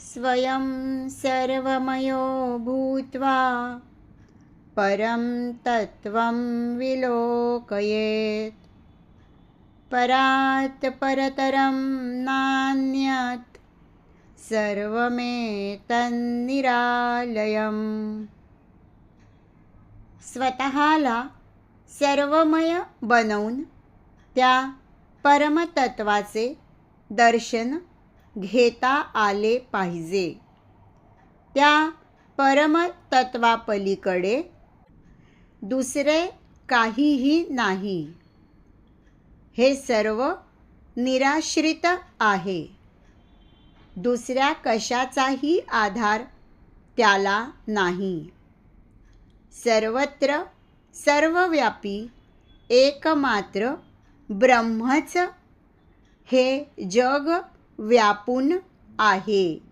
स्वयं सर्वमयो भूत्वा परं तत्त्वं विलोकयेत्। परात् परतरं नान्यत् सर्वमेतन्निरालयम्। स्वतःला सर्वमय बनवून त्या परमतत्वाचे दर्शन घेता आले पाहिजे. त्या परमतत्वापलीकडे दुसरे काहीही नाही. हे सर्व निराश्रित आहे. दुसऱ्या कशाचाही आधार त्याला नाही. सर्वत्र सर्वव्यापी एकमात्र ब्रह्मच हे जग व्यापून आहे.